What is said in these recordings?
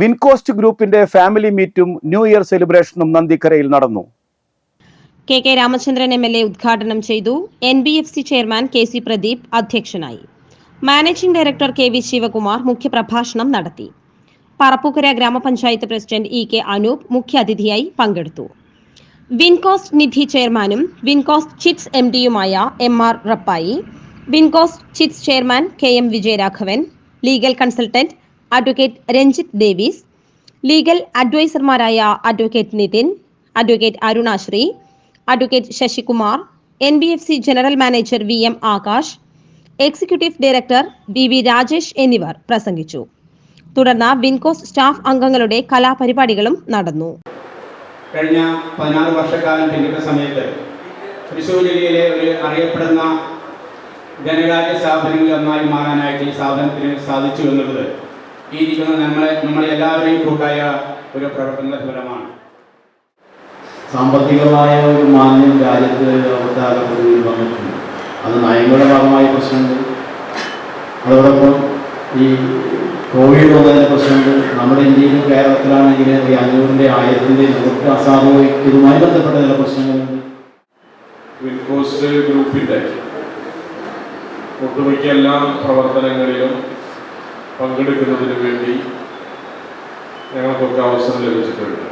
വിൻകോസ്റ്റ് ഗ്രൂപ്പിന്റെ ഫാമിലി മീറ്റും new year സെലിബ്രേഷനും നന്ദിക്കരയിൽ നടന്നു. K K Ramachandran M L A ഉദ്ഘാടനം ചെയ്തു. N B F C chairman K C Pradeep അധ്യക്ഷനായി. Managing director K V Sivakumar മുഖ്യപ്രഭാഷണം നടത്തി. പറപ്പൂക്കര ഗ്രാമപഞ്ചായത്ത് പ്രസിഡന്റ് ഇ കെ അനൂപ് മുഖ്യാതിഥിയായി പങ്കെടുത്തു. വിൻകോസ്റ്റ് നിധി ചെയർമാനും വിൻകോസ്റ്റ് chits M ഡിയുമായ M R Rappai. Wincoast chits chairman K M Vijayaraghavan legal consultant advocate Ranjith Davis legal അഡ്വൈസർമാരായ advocate Nithin advocate Arunasree advocate Sasikumar N B F C general manager V M Akash executive director B V Rajesh എന്നിവർ പ്രസംഗിച്ചു. തുടർന്ന് Wincos staff അംഗങ്ങളുടെ കലാപരിപാടികളും നടന്നു. കഴിഞ്ഞ പതിനാറ് വർഷക്കാലം പിന്നിട്ട സമയത്ത് തൃശ്ശൂർ ജില്ലയിലെ ഒരു അറിയപ്പെടുന്ന ധനകാര്യ സ്ഥാപനങ്ങളിൽ ഒന്നായി മാറാനായിട്ട് ഈ സ്ഥാപനത്തിന് സാധിച്ചു എന്നുള്ളത് ഈ ഇരിക്കുന്ന നമ്മളെ നമ്മളെ എല്ലാവരെയും കൂട്ടായ ഒരു പ്രവർത്തന ഫലമാണ്. സാമ്പത്തികമായ ഒരു മാന്യം രാജ്യത്ത് അവതാരപ്പെടുകയിൽ വന്നിട്ടുണ്ട്. അത് നയങ്ങളുടെ ഭാഗമായ പ്രശ്നമുണ്ട്. അതോടൊപ്പം ഈ കോവിഡ് വന്നതിന്റെ പ്രശ്നമുണ്ട്. നമ്മുടെ ഇന്ത്യയിലും കേരളത്തിലാണെങ്കിൽ ഈ അഞ്ഞൂറിന്റെ ആയിരത്തിന്റെ നമുക്ക് അസാധുവായി ബന്ധപ്പെട്ട ചില പ്രശ്നങ്ങളുണ്ട്. ഗ്രൂപ്പിന്റെ ഒട്ടുമിക്ക എല്ലാ പ്രവർത്തനങ്ങളിലും പങ്കെടുക്കുന്നതിന് വേണ്ടി ഞങ്ങൾക്കൊക്കെ അവസരം ലഭിച്ചിട്ടുണ്ട്.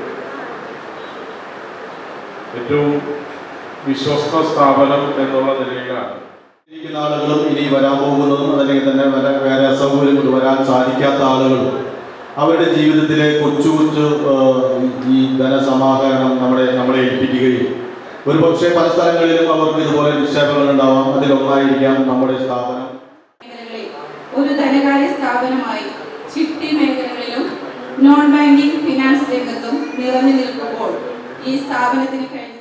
ഏറ്റവും വിശ്വസ്ത സ്ഥാപനം എന്നുള്ള നിലയിലാണ്. ഇരിക്കുന്ന ആളുകളും ഇനി വരാൻ പോകുന്നതും അതല്ലെങ്കിൽ തന്നെ വര വേറെ അസൗകര്യം കൊണ്ട് വരാൻ സാധിക്കാത്ത ആളുകളും അവരുടെ ജീവിതത്തിലെ കൊച്ചു കൊച്ചു ഈ ധനസമാഹരണം നമ്മളെ നമ്മളെ ഏൽപ്പിക്കുകയും ഒരു പക്ഷേ പല സ്ഥലങ്ങളിലും അവർക്ക് ഇതുപോലെ നിക്ഷേപങ്ങൾ ഉണ്ടാവാം. അതിലൊന്നായിരിക്കാം നമ്മുടെ സ്ഥാപനം. ഒരു ധനകാര്യ സ്ഥാപനമായി ചിട്ടി മേഖലകളിലും നോൺ ബാങ്കിംഗ് ഫിനാൻസ് രംഗത്തും നിറഞ്ഞു നിൽക്കുമ്പോൾ ഈ സ്ഥാപനത്തിന് കഴിഞ്ഞ